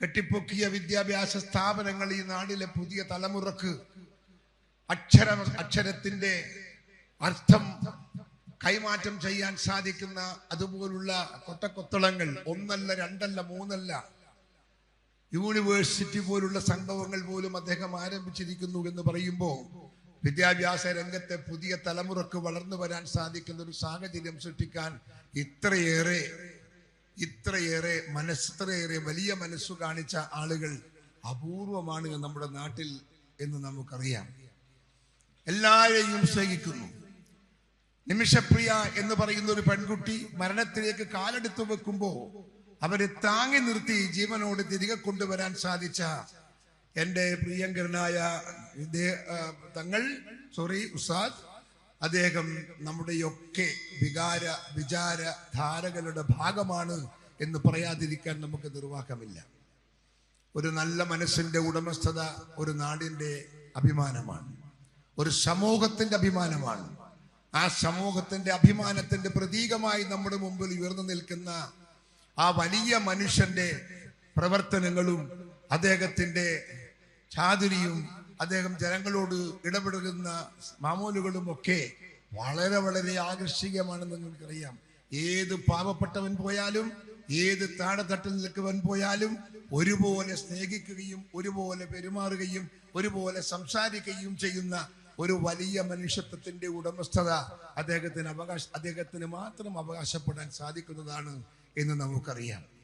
കെട്ടിപ്പൊക്കിയ വിദ്യാഭ്യാസ സ്ഥാപനങ്ങൾ ഈ നാടിലെ പുതിയ തലമുറയ്ക്ക് അക്ഷര അക്ഷരത്തിന്റെ അർത്ഥം കൈമാറ്റം ചെയ്യാൻ സാധിക്കുന്ന അതുപോലുള്ള കൊട്ടക്കൊത്തളങ്ങൾ ഒന്നല്ല രണ്ടല്ല മൂന്നല്ല യൂണിവേഴ്സിറ്റി പോലുള്ള സംഭവങ്ങൾ പോലും അദ്ദേഹം ആരംഭിച്ചിരിക്കുന്നു എന്ന് പറയുമ്പോൾ വിദ്യാഭ്യാസ രംഗത്തെ പുതിയ തലമുറയ്ക്ക് വളർന്നു വരാൻ സാധിക്കുന്ന ഒരു സാഹചര്യം സൃഷ്ടിക്കാൻ ഇത്രയേറെ ഇത്രയേറെ മനസ്സ് ഇത്രയേറെ വലിയ മനസ്സ് കാണിച്ച ആളുകൾ അപൂർവമാണ് നമ്മുടെ നാട്ടിൽ എന്ന് നമുക്കറിയാം. എല്ലാവരെയും സ്നേഹിക്കുന്നു. നിമിഷപ്രിയ എന്ന് പറയുന്ന ഒരു പെൺകുട്ടി മരണത്തിലേക്ക് കാലെടുത്തു വെക്കുമ്പോൾ അവരെ താങ്ങി നിർത്തി ജീവനോട് തിരികെ കൊണ്ടുവരാൻ സാധിച്ച എന്റെ പ്രിയങ്കരനായ തങ്ങൾ സോറി ഉസാദ് അദ്ദേഹം നമ്മുടെയൊക്കെ വികാര വിചാര ധാരകളുടെ ഭാഗമാണ് എന്ന് പറയാതിരിക്കാൻ നമുക്ക് നിർവാഹമില്ല. ഒരു നല്ല മനസ്സിന്റെ ഉടമസ്ഥത ഒരു നാടിന്റെ അഭിമാനമാണ്. ഒരു സമൂഹത്തിന്റെ അഭിമാനമാണ്. ആ സമൂഹത്തിന്റെ അഭിമാനത്തിന്റെ പ്രതീകമായി നമ്മുടെ മുമ്പിൽ ഉയർന്നു നിൽക്കുന്ന ആ വലിയ മനുഷ്യന്റെ പ്രവർത്തനങ്ങളും അദ്ദേഹത്തിന്റെ ചാതുരിയും അദ്ദേഹം ജനങ്ങളോട് ഇടപെടുന്ന മാമൂലുകളും ഒക്കെ വളരെ വളരെ ആകർഷകമാണെന്ന് നിങ്ങൾക്കറിയാം. ഏത് പാവപ്പെട്ടവൻ പോയാലും ഏത് താഴെത്തട്ടിൽ നിൽക്കവൻ പോയാലും ഒരുപോലെ സ്നേഹിക്കുകയും ഒരുപോലെ പെരുമാറുകയും ഒരുപോലെ സംസാരിക്കുകയും ചെയ്യുന്ന ഒരു വലിയ മനുഷ്യത്വത്തിന്റെ ഉടമസ്ഥത അദ്ദേഹത്തിന് അവകാശ അദ്ദേഹത്തിന് മാത്രം അവകാശപ്പെടാൻ സാധിക്കുന്നതാണ് എന്ന് നമുക്കറിയാം.